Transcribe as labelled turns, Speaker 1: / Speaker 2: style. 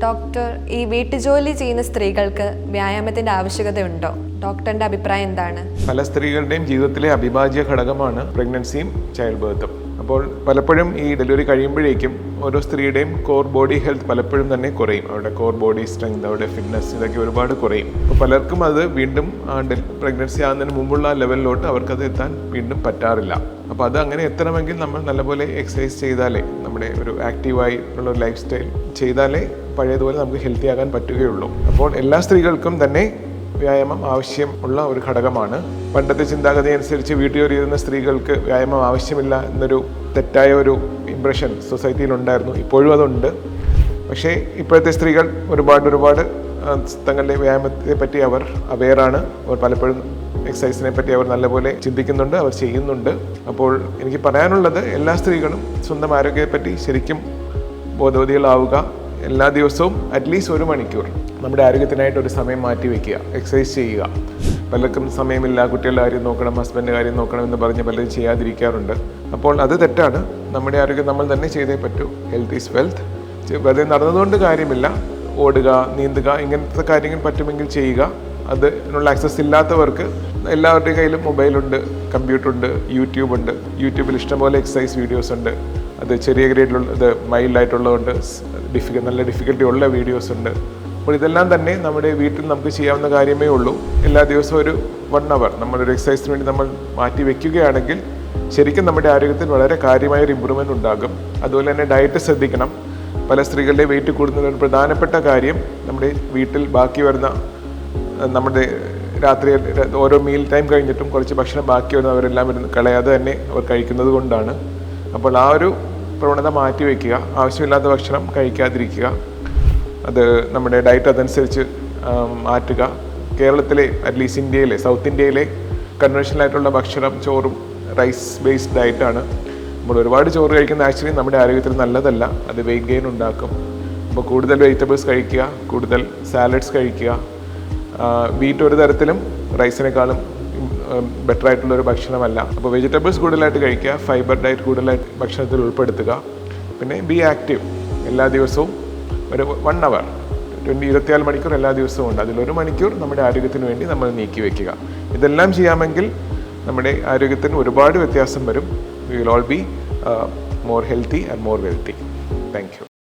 Speaker 1: Doctor ഈ വീട്ടുജോലി ചെയ്യുന്ന സ്ത്രീകൾക്ക് വ്യായാമത്തിന്റെ ആവശ്യകതയുണ്ടോ? ഡോക്ടറിന്റെ അഭിപ്രായം എന്താണ്?
Speaker 2: പല സ്ത്രീകളുടെയും ജീവിതത്തിലെ അവിഭാജ്യ ഘടകമാണ് പ്രഗ്നൻസിയും ചൈൽഡ് ബർത്തും അപ്പോൾ പലപ്പോഴും ഈ ഡെലിവറി കഴിയുമ്പോഴേക്കും ഓരോ സ്ത്രീയുടെയും കോർ ബോഡി ഹെൽത്ത് പലപ്പോഴും തന്നെ കുറയും. അവരുടെ കോർ ബോഡി സ്ട്രെങ്ത് അവരുടെ ഫിറ്റ്നസ് ഇതൊക്കെ ഒരുപാട് കുറയും. അപ്പോൾ പലർക്കും അത് വീണ്ടും പ്രഗ്നൻസി ആകുന്നതിന് മുമ്പുള്ള ലെവലിലോട്ട് അവർക്കത് എത്താൻ വീണ്ടും പറ്റാറില്ല. അപ്പോൾ അത് അങ്ങനെ എത്തണമെങ്കിൽ നമ്മൾ നല്ലപോലെ എക്സസൈസ് ചെയ്താലേ നമ്മുടെ ഒരു ആക്റ്റീവായി ഉള്ള ലൈഫ് സ്റ്റൈൽ ചെയ്താലേ പഴയതുപോലെ നമുക്ക് ഹെൽത്തി ആകാൻ പറ്റുകയുള്ളൂ. അപ്പോൾ എല്ലാ സ്ത്രീകൾക്കും തന്നെ വ്യായാമം ആവശ്യം ഉള്ള ഒരു ഘടകമാണ്. പണ്ടത്തെ ചിന്താഗതി അനുസരിച്ച് വീട്ടുജോലിയിരുന്ന സ്ത്രീകൾക്ക് വ്യായാമം ആവശ്യമില്ല എന്നൊരു തെറ്റായ ഒരു ഇംപ്രഷൻ സൊസൈറ്റിയിൽ ഉണ്ടായിരുന്നു ഇപ്പോഴും അതുണ്ട്. പക്ഷേ ഇപ്പോഴത്തെ സ്ത്രീകൾ ഒരുപാട് ഒരുപാട് തങ്ങളുടെ വ്യായാമത്തെ പറ്റി അവർ അവെയറാണ് അവർ പലപ്പോഴും എക്സസൈസിനെ പറ്റി അവർ നല്ലപോലെ ചിന്തിക്കുന്നുണ്ട് അവർ ചെയ്യുന്നുണ്ട്. അപ്പോൾ എനിക്ക് പറയാനുള്ളത് എല്ലാ സ്ത്രീകളും സ്വന്തം ആരോഗ്യത്തെപ്പറ്റി ശരിക്കും ബോധവതികളാവുക എല്ലാ ദിവസവും അറ്റ്ലീസ്റ്റ് ഒരു മണിക്കൂർ. നമ്മുടെ ആരോഗ്യത്തിനായിട്ട് ഒരു സമയം മാറ്റി വെക്കുക. എക്സസൈസ് ചെയ്യുക. പലർക്കും സമയമില്ല. കുട്ടികളുടെ കാര്യം നോക്കണം ഹസ്ബൻഡിന്റെ കാര്യം നോക്കണം എന്ന് പറഞ്ഞ് പലരും ചെയ്യാതിരിക്കാറുണ്ട്. അപ്പോൾ അത് തെറ്റാണ്. നമ്മുടെ ആരോഗ്യം നമ്മൾ തന്നെ ചെയ്തേ പറ്റൂ. ഹെൽത്ത് ഈസ് വെൽത്ത് വെറുതെ നടന്നതുകൊണ്ട് കാര്യമില്ല. ഓടുക നീന്തുക ഇങ്ങനത്തെ കാര്യങ്ങൾ പറ്റുമെങ്കിൽ ചെയ്യുക. അതിനുള്ള ആക്സസ് ഇല്ലാത്തവർക്ക് എല്ലാവരുടെയും കയ്യിലും മൊബൈലുണ്ട് കമ്പ്യൂട്ടറുണ്ട് യൂട്യൂബുണ്ട് യൂട്യൂബിൽ ഇഷ്ടംപോലെ എക്സസൈസ് വീഡിയോസ് ഉണ്ട്. അത് ചെറിയ ഗ്രേഡിലുള്ള ഇത് മൈൽഡായിട്ടുള്ളതുകൊണ്ട് ഡിഫിക്ക നല്ല ഡിഫിക്കൽട്ടി ഉള്ള വീഡിയോസ് ഉണ്ട്. അപ്പോൾ ഇതെല്ലാം തന്നെ നമ്മുടെ വീട്ടിൽ നമുക്ക് ചെയ്യാവുന്ന കാര്യമേ ഉള്ളൂ. എല്ലാ ദിവസവും ഒരു വൺ അവർ നമ്മളൊരു എക്സസൈസിന് വേണ്ടി നമ്മൾ മാറ്റി വെക്കുകയാണെങ്കിൽ ശരിക്കും നമ്മുടെ ആരോഗ്യത്തിൽ വളരെ കാര്യമായ ഒരു ഇമ്പ്രൂവ്മെന്റ് ഉണ്ടാകും. അതുപോലെ തന്നെ ഡയറ്റ് ശ്രദ്ധിക്കണം. പല സ്ത്രീകളുടെ വെയിറ്റ് കൂടുന്നതിന് പ്രധാനപ്പെട്ട കാര്യം നമ്മുടെ വീട്ടിൽ ബാക്കി വരുന്ന നമ്മുടെ രാത്രി ഓരോ മീൽ ടൈം കഴിഞ്ഞിട്ടും കുറച്ച് ഭക്ഷണം ബാക്കി വരുന്ന ഇരുന്ന് കളയാതെ തന്നെ അവർ കഴിക്കുന്നത് കൊണ്ടാണ്. അപ്പോൾ ആ ഒരു പ്രവണത മാറ്റി വയ്ക്കുക ആവശ്യമില്ലാത്ത ഭക്ഷണം കഴിക്കാതിരിക്കുക. അത് നമ്മുടെ ഡയറ്റ് അതനുസരിച്ച് മാറ്റുക. കേരളത്തിലെ അറ്റ്ലീസ്റ്റ് ഇന്ത്യയിലെ സൗത്ത് ഇന്ത്യയിലെ കൺവെൻഷനൽ ആയിട്ടുള്ള ഭക്ഷണം ചോറും റൈസ് ബേസ്ഡ് ഡയറ്റാണ് നമ്മൾ ഒരുപാട് ചോറ് കഴിക്കുന്ന ആക്ച്വലി നമ്മുടെ ആരോഗ്യത്തിന് നല്ലതല്ല. അത് വെയിറ്റ് ഗെയിൻ ഉണ്ടാക്കും. അപ്പോൾ കൂടുതൽ വെജിറ്റബിൾസ് കഴിക്കുക കൂടുതൽ സാലഡ്സ് കഴിക്കുക. വീറ്റ് ഒരു തരത്തിലും റൈസിനേക്കാളും ബെറ്റർ ആയിട്ടുള്ളൊരു ഭക്ഷണമല്ല. അപ്പോൾ വെജിറ്റബിൾസ് കൂടുതലായിട്ട് കഴിക്കുക ഫൈബർ ഡയറ്റ് കൂടുതലായിട്ട് ഭക്ഷണത്തിൽ ഉൾപ്പെടുത്തുക. പിന്നെ ബി ആക്റ്റീവ് എല്ലാ ദിവസവും ഒരു വൺ അവർ ട്വന്റി ഇരുപത്തിനാല് മണിക്കൂർ എല്ലാ ദിവസവും ഉണ്ട്. അതിലൊരു മണിക്കൂർ നമ്മുടെ ആരോഗ്യത്തിന് വേണ്ടി നമ്മൾ നീക്കി വയ്ക്കുക ഇതെല്ലാം ചെയ്യാമെങ്കിൽ നമ്മുടെ ആരോഗ്യത്തിന് ഒരുപാട് വ്യത്യാസം വരും. Will all be more healthy and more wealthy thank you